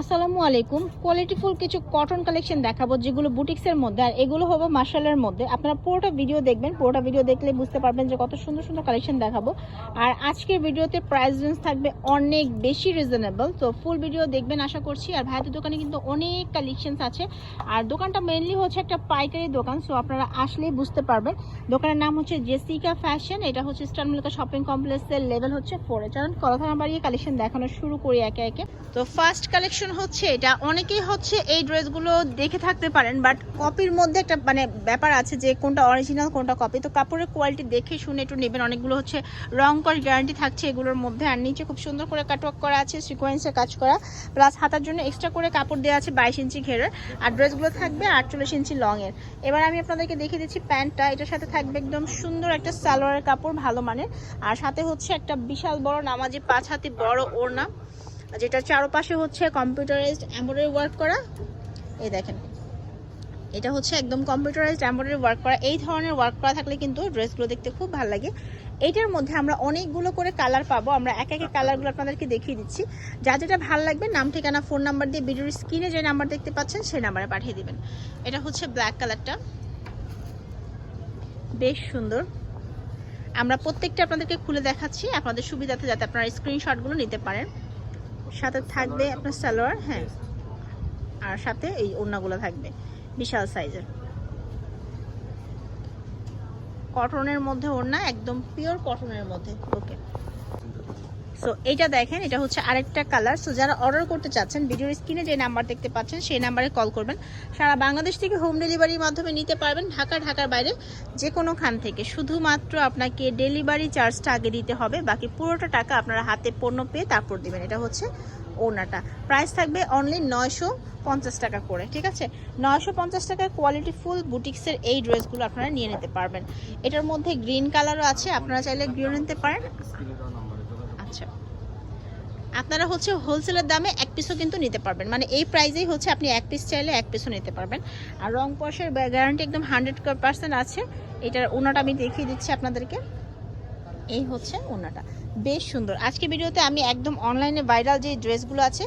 আসসালামু আলাইকুম। কোয়ালিটিফুল কিছু কটন কালেকশন দেখাবো, যেগুলো বুটিক্সের মধ্যে, আর এগুলো হবে মার্শালের মধ্যে। আপনারা পুরোটা ভিডিও দেখবেন, পুরোটা ভিডিও দেখলে বুঝতে পারবেন যে কত সুন্দর সুন্দর কালেকশন দেখাবো। আর আজকের ভিডিওতে প্রাইস রেঞ্জ থাকবে অনেক বেশি রিজনেবল তো ফুল ভিডিও দেখবেন আশা করছি। আর ভাইদের দোকানে কিন্তু অনেক কালেকশনস আছে। আর দোকানটা মেনলি হচ্ছে একটা পাইকারি দোকান সো আপনারা আসলেই বুঝতে পারবেন। দোকানের নাম হচ্ছে জেসিকা ফ্যাশন এটা হচ্ছে স্টার মল্লিকা শপিং কমপ্লেক্সের লেভেল হচ্ছে ফোরে চলুন, কথা বাড়িয়ে কালেকশন দেখানো শুরু করি একে একে। তো ফার্স্ট কালেকশন হচ্ছে এটা, অনেকেই হচ্ছে এই ড্রেসগুলো দেখে থাকতে পারেন বাট কপির মধ্যে একটা মানে ব্যাপার আছে যে কোনটা অরিজিনাল কোনটা কপি তো কাপড়ের কোয়ালিটি দেখে শুনে একটু নেবেন, অনেকগুলো হচ্ছে রং কস গ্যারান্টি থাকছে এগুলোর মধ্যে। আর নিচে খুব সুন্দর করে কাটওয়ার্ক করা আছে সিকোয়েন্সে কাজ করা। প্লাস হাতার জন্য এক্সট্রা করে কাপড় দেওয়া আছে বাইশ ইঞ্চি ঘেরের। আর ড্রেসগুলো থাকবে আটচল্লিশ ইঞ্চি লং এর এবার আমি আপনাদেরকে দেখিয়ে দিচ্ছি প্যান্টটা। এটার সাথে থাকবে একদম সুন্দর একটা সালোয়ারের কাপড়, ভালো মানের। আর সাথে হচ্ছে একটা বিশাল বড় নামাজি পাঁচ হাতি বড় ওড়না। যেটা চারপাশে হচ্ছে কম্পিউটারাইজড এমব্রয়ডারি ওয়ার্ক করা, এই দেখেন। এটা হচ্ছে একদম কম্পিউটারাইজড এমব্রয়ডারি ওয়ার্ক করা। এই ধরনের ওয়ার্ক করা থাকলে কিন্তু ড্রেসগুলো দেখতে খুব ভালো লাগে। এইটার মধ্যে আমরা অনেকগুলো করে কালার পাবো। আমরা এক একে কালারগুলো আপনাদেরকে দেখিয়ে দিচ্ছি। যা যেটা ভালো লাগবে, নাম, ঠিকানা ফোন নাম্বার দিয়ে ভিডিওর স্ক্রিনে যে নাম্বার দেখতে পাচ্ছেন, সেই নাম্বারে পাঠিয়ে দিবেন। এটা হচ্ছে ব্ল্যাক কালারটা বেশ সুন্দর। আমরা প্রত্যেকটা আপনাদেরকে খুলে দেখাচ্ছি। আপনাদের সুবিধাতে যাতে আপনারা স্ক্রিনশটগুলো নিতে পারেন। সাথে থাকবে আপনার সালোয়ার হ্যাঁ। আর সাথে এই ওড়নাগুলো থাকবে, বিশাল সাইজের। কটনের মধ্যে ওড়না, একদম পিওর কটনের মধ্যে ওকে সো এইটা দেখেন, এটা হচ্ছে আরেকটা কালার সো যারা অর্ডার করতে চাচ্ছেন ভিডিওর স্ক্রিনে যে নাম্বার দেখতে পাচ্ছেন, সেই নাম্বারে কল করবেন। সারা বাংলাদেশ থেকে হোম ডেলিভারির মাধ্যমে নিতে পারবেন ঢাকা, ঢাকার বাইরে যে কোনো খান থেকে। শুধুমাত্র আপনাকে ডেলিভারি চার্জটা আগে দিতে হবে, বাকি পুরোটা টাকা আপনারা হাতে পণ্য পেয়ে তারপর দিবেন। এটা হচ্ছে ওনাটা। প্রাইস থাকবে অনলি নয়শো পঞ্চাশ টাকা করে, ঠিক আছে? নয়শো পঞ্চাশ টাকার কোয়ালিটি ফুল বুটিক্সের এই ড্রেসগুলো আপনারা নিয়ে নিতে পারবেন। এটার মধ্যে গ্রিন কালারও আছে, আপনারা চাইলে গ্রিন নিতে পারেন। আচ্ছা আপনারা হচ্ছে হোলসেলের দামে এক পিসও কিন্তু নিতে পারবেন। মানে এই প্রাইসেই হচ্ছে আপনি এক পিস চাইলে এক পিসও নিতে পারবেন। আর রং পয়সার গ্যারান্টি একদম হান্ড্রেড পার্সেন্ট আছে। এটার ওনাটা আমি দেখিয়ে দিচ্ছি আপনাদেরকে। এই হচ্ছে ওনাটা। বেশ সুন্দর। আজকে ভিডিওতে আমি একদম অনলাইনে ভাইরাল যে ড্রেসগুলো আছে,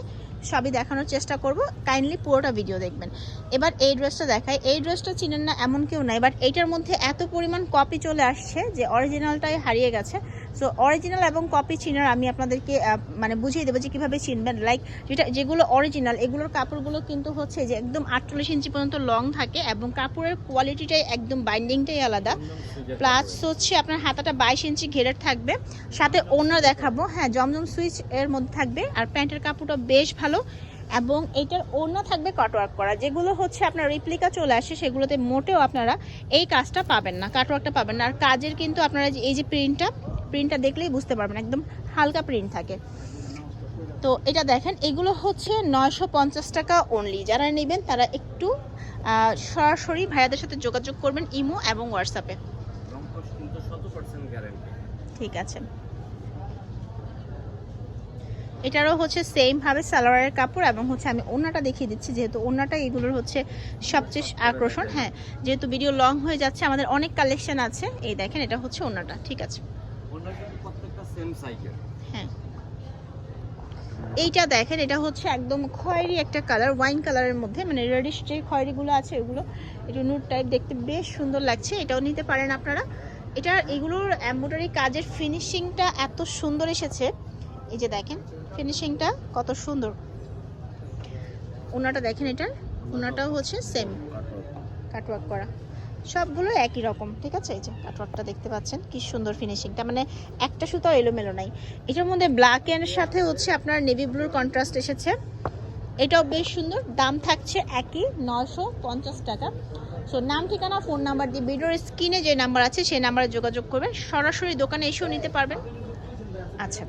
সবই দেখানোর চেষ্টা করব। কাইন্ডলি পুরোটা ভিডিও দেখবেন। এবার এই ড্রেসটা দেখাই। এই ড্রেসটা চিনেন না এমন কেউ নাই বাট এইটার মধ্যে এত পরিমাণ কপি চলে আসছে যে অরিজিনালটাই হারিয়ে গেছে। সো অরিজিনাল এবং কপি চিনার আমি আপনাদেরকে মানে বুঝিয়ে দেবো যে কীভাবে চিনবেন লাইক যেটা, যেগুলো অরিজিনাল এগুলোর কাপড়গুলো কিন্তু হচ্ছে যে একদম আটচল্লিশ ইঞ্চি পর্যন্ত লং থাকে এবং কাপড়ের কোয়ালিটিটাই একদম বাইন্ডিংটাই আলাদা। প্লাস হচ্ছে আপনার হাতাটা বাইশ ইঞ্চি ঘেরের থাকবে। সাথে ওনার দেখাবো। হ্যাঁ জমজম সুইচ এর মধ্যে থাকবে। আর প্যান্টের কাপড়টা বেশ ভালো। এবং এটার ওড়না থাকবে কাটওয়ার্ক করা। যেগুলো হচ্ছে আপনার রিপ্লিকা চলে আসে, সেগুলোতে মোটেও আপনারা এই কাজটা পাবেন না কাটওয়ার্কটা পাবেন না। আর কাজের কিন্তু আপনারা এই যে প্রিন্টটা প্রিন্টটা দেখলেই বুঝতে পারবেন, একদম হালকা প্রিন্ট থাকে। তো এটা দেখেন, এগুলো হচ্ছে নয়শো পঞ্চাশ টাকা অনলি যারা নেবেন তারা একটু সরাসরি ভাইয়াদের সাথে যোগাযোগ করবেন ইমো এবং হোয়াটসঅ্যাপে। ঠিক আছে। এটারও হচ্ছে সেম ভাবে সালোয়ারের কাপড় এবং হচ্ছে আমি ওনাটা দেখিয়ে দিচ্ছি, যেহেতু ওনাটা এগুলোর হচ্ছে সবচেয়ে আকর্ষণ। হ্যাঁ যেহেতু ভিডিও লং হয়ে যাচ্ছে, আমাদের অনেক কালেকশন আছে। এই দেখেন, এটা হচ্ছে ওনাটা ঠিক আছে। হ্যাঁ। এইটা দেখেন, এটা হচ্ছে একদম খয়েরি একটা কালার, ওয়াইন কালারের মধ্যে মানে রেডিশ যে খয়েরিগুলো আছে, ওগুলো একটু নুট টাইপ দেখতে বেশ সুন্দর লাগছে, এটাও নিতে পারেন আপনারা। এটার এগুলোর এম্ব্রয়ডারি কাজের ফিনিশিংটা এত সুন্দর এসেছে। এই যে দেখেন ফিনিশিংটা কত সুন্দর। ওনাটা দেখেন এটার, ওনাটাও হচ্ছে সেম কাটওয়ার্ক করা। সবগুলো একই রকম, ঠিক আছে? এই যে কাটওয়ার্কটা দেখতে পাচ্ছেন, কি সুন্দর ফিনিশিংটা মানে একটা সুতাও এলোমেলো নাই। এটার মধ্যে ব্ল্যাক এর সাথে হচ্ছে আপনার নেভি ব্লুর কন্ট্রাস্ট এসেছে। এটাও বেশ সুন্দর, দাম থাকছে একই নশো পঞ্চাশ টাকা। সো নাম, ঠিকানা ফোন নাম্বার দিয়ে ভিডিওর স্ক্রিনে যে নাম্বার আছে, সেই নাম্বারে যোগাযোগ করবেন। সরাসরি দোকানে এসেও নিতে পারবেন। আচ্ছা।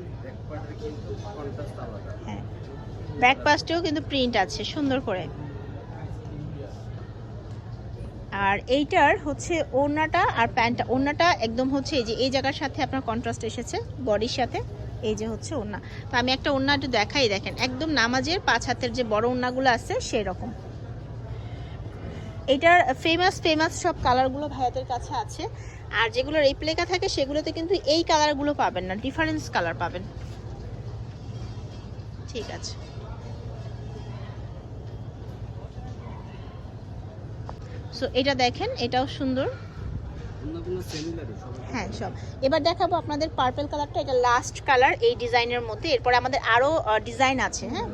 হ্যাঁ। ব্যাক কিন্তু প্রিন্ট আছে, সুন্দর করে। আর এইটার হচ্ছে ওড়নাটা আর প্যান্টটা। ওড়নাটা একদম হচ্ছে এই যে, এই জায়গার সাথে আপনার কন্ট্রাস্ট এসেছে, বডির সাথে। এই যে হচ্ছে ওড়না। তো আমি একটা ওড়না একটু দেখাই, দেখেন, একদম নামাজের পাঁচ হাতের যে বড় ওড়নাগুলো আছে সেই রকম এটার ফেমাস ফেমাস সব কালারগুলো ভাইয়াদের কাছে আছে। আর যেগুলো রিপ্লেকা থাকে, সেগুলোতে কিন্তু এই কালারগুলো পাবেন না ডিফারেন্স কালার পাবেন। ঠিক আছে। সো এটা দেখেন এটাও সুন্দর। হ্যাঁ সব। এবার দেখাবো আপনাদের পার্পল কালারটা এটা লাস্ট কালার এই ডিজাইনের মধ্যে। এরপরে আমাদের আরও ডিজাইন আছে হ্যাঁ?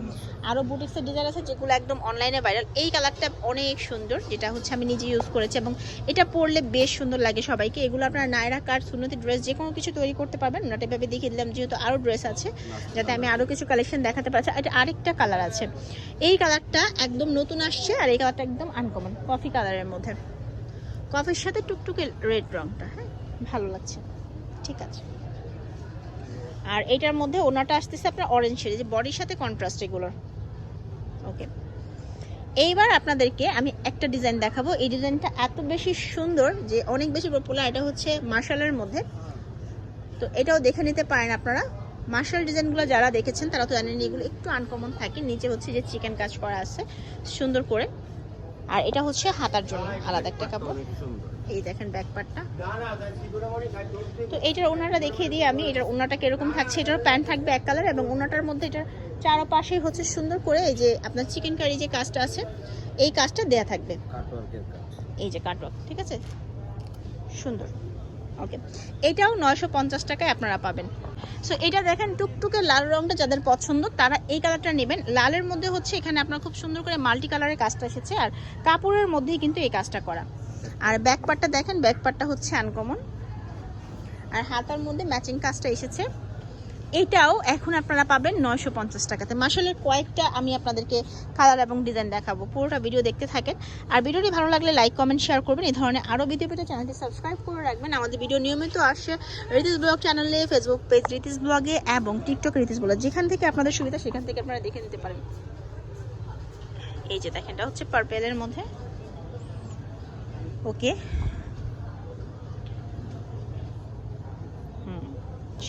আরও বুটিক্সের ডিজাইন আছে যেগুলো একদম অনলাইনে ভাইরাল এই কালারটা অনেক সুন্দর, যেটা হচ্ছে আমি নিজে ইউজ করেছি এবং এটা পরলে বেশ সুন্দর লাগে সবাইকে। এগুলো আপনারা নায়রা কাট সুন্নতি ড্রেস যে কোনো কিছু তৈরি করতে পারবেন। ওনাটা এভাবে দেখিয়ে দিলাম, যেহেতু আরও ড্রেস আছে, যাতে আমি আরও কিছু কালেকশন দেখাতে পারছি। এটা আরেকটা কালার আছে। এই কালারটা একদম নতুন আসছে, আর এই কালারটা একদম আনকমন কফি কালারের মধ্যে। কফির সাথে টুকটুকে রেড রংটা হ্যাঁ? ভালো লাগছে। ঠিক আছে। আর এটার মধ্যে ওনাটা আসতেছে আপনার অরেঞ্জ শেড যে বডির সাথে কন্ট্রাস্ট এগুলোর। ওকে এইবার আপনাদেরকে আমি একটা ডিজাইন দেখাবো। এই ডিজাইনটা এত বেশি সুন্দর যে অনেক বেশি পপুলার এটা হচ্ছে মার্শালের মধ্যে। তো এটাও দেখে নিতে পারেন আপনারা। মার্শাল ডিজাইনগুলো যারা দেখেছেন তারা তো জানেন এগুলো একটু আনকমন থাকে। নিচে হচ্ছে যে চিকেন কাজ করা আছে সুন্দর করে। আর এটা হচ্ছে হাতার জন্য আলাদা একটা কাপড়। এই দেখেন ব্যাক পার্টটা তো এইটার ওনারটা দেখিয়ে দিই আমি এটার ওনাটা কীরকম থাকছে এটার প্যান্ট থাকবে এক কালার এবং ওনাটার মধ্যে এটার চারপাশে হচ্ছে সুন্দর করে এই যে আপনার চিকেন কারি যে কাজটা আছে এই কাজটা দেয়া থাকবে। এই যে কাটওয়ার্ক ঠিক আছে? সুন্দর। ওকে এটাও নয়শো পঞ্চাশ টাকায় আপনারা পাবেন। সো এটা দেখেন, টুকটুকে লাল রংটা যাদের পছন্দ, তারা এই কালারটা নেবেন। লালের মধ্যে হচ্ছে এখানে আপনার খুব সুন্দর করে মাল্টি কালারের কাজটা এসেছে, আর কাপড়ের মধ্যেই কিন্তু এই কাজটা করা। আর ব্যাক পার্টটা দেখেন ব্যাক পার্টটা হচ্ছে আনকমন আর হাতার মধ্যে ম্যাচিং কাজটা এসেছে। এটাও এখন আপনারা পাবেন নয়শো পঞ্চাশ টাকাতে। মাসালের কয়েকটা আমি আপনাদেরকে কালার এবং ডিজাইন দেখাবো। পুরোটা ভিডিও দেখতে থাকেন। আর ভিডিওটি ভালো লাগলে লাইক কমেন্ট শেয়ার করবেন। এই ধরনের আরও ভিডিও পেতে চ্যানেলটি সাবস্ক্রাইব করে রাখবেন। আমাদের ভিডিও নিয়মিত আসে রিতিস ব্লগ চ্যানেলে ফেসবুক পেজ রিতিস ব্লগে এবং টিকটক রিতিস ব্লগ। যেখান থেকে আপনাদের সুবিধা, সেখান থেকে আপনারা দেখে নিতে পারেন। এই যে দেখেন, এটা হচ্ছে পার্পেলের মধ্যে। ওকে হুম,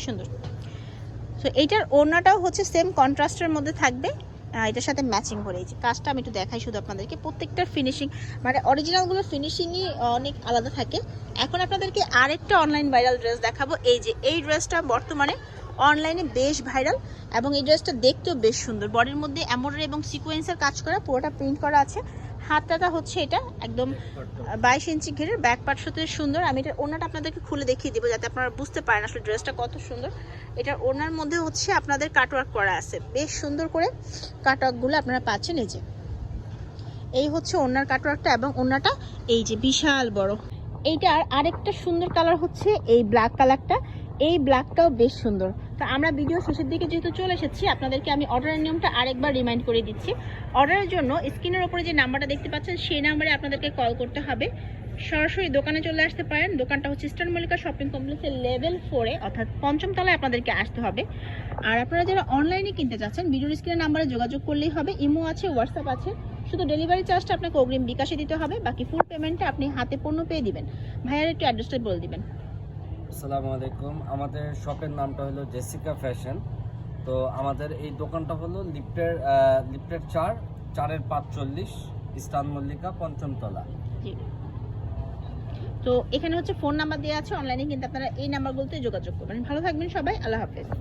সুন্দর। তো এইটার ওড়নাটাও হচ্ছে সেম কন্ট্রাস্টের মধ্যে থাকবে। এটার সাথে ম্যাচিং করে। এই যে কাজটা আমি একটু দেখাই শুধু আপনাদেরকে। প্রত্যেকটার ফিনিশিং মানে অরিজিনালগুলো ফিনিশিংই অনেক আলাদা থাকে। এখন আপনাদেরকে আরেকটা অনলাইন ভাইরাল ড্রেস দেখাবো। এই যে, এই ড্রেসটা বর্তমানে অনলাইনে বেশ ভাইরাল এবং এই ড্রেসটা দেখতেও বেশ সুন্দর। বডির মধ্যে এমব্রয়ডারি এবং সিকোয়েন্সের কাজ করা, পুরোটা প্রিন্ট করা আছে। হাতটাটা হচ্ছে এটা একদম বাইশ ইঞ্চি ঘেরের ব্যাক পার্ট সাথে সুন্দর। আমি এটা ওনাটা আপনাদেরকে খুলে দেখিয়ে দিব যাতে আপনারা বুঝতে পারেন আসলে ড্রেসটা কত সুন্দর। এটার ওনার মধ্যে হচ্ছে আপনাদের কাটওয়ার্ক করা আছে। বেশ সুন্দর করে কাটওয়ার্কগুলো আপনারা পাচ্ছেন এই যে। এই হচ্ছে ওনার কাটওয়ার্কটা এবং ওনাটা এই যে বিশাল বড়। এইটার আরেকটা সুন্দর কালার হচ্ছে এই ব্ল্যাক কালারটা এই ব্ল্যাকটাও বেশ সুন্দর। তো আমরা ভিডিও শেষের দিকে যেহেতু চলে এসেছি, আপনাদেরকে আমি অর্ডারের নিয়মটা আরেকবার রিমাইন্ড করে দিচ্ছি। অর্ডারের জন্য স্ক্রিনের ওপরে যে নাম্বারটা দেখতে পাচ্ছেন, সেই নাম্বারে আপনাদেরকে কল করতে হবে। সরাসরি দোকানে চলে আসতে পারেন। দোকানটা হচ্ছে ইস্টার্ন মল্লিকা শপিং কমপ্লেক্সের লেভেল ফোরে অর্থাৎ পঞ্চম তলায় আপনাদেরকে আসতে হবে। আর আপনারা যারা অনলাইনে কিনতে চাচ্ছেন, ভিডিওর স্ক্রিনের নাম্বারে যোগাযোগ করলেই হবে। ইমো আছে হোয়াটসঅ্যাপ আছে। শুধু ডেলিভারি চার্জটা আপনাকে অগ্রিম বিকাশে দিতে হবে। বাকি ফুল পেমেন্টটা আপনি হাতে পণ্য পেয়ে দিবেন। ভাইয়ার একটু অ্যাড্রেসটা বলে দিবেন। আসসালামু আলাইকুম। আমাদের শপের নামটা হলো জেসিকা ফ্যাশন। তো আমাদের এই দোকানটা হলো লিফটের লিফটের চার, চারের পাঁচ চল্লিশ ইস্টান মল্লিকা, পঞ্চমতলা। তো এখানে হচ্ছে ফোন নাম্বার দেওয়া আছে, অনলাইনে কিন্তু আপনারা এই নাম্বারগুলোতে যোগাযোগ করবেন। ভালো থাকবেন সবাই, আল্লাহ হাফেজ।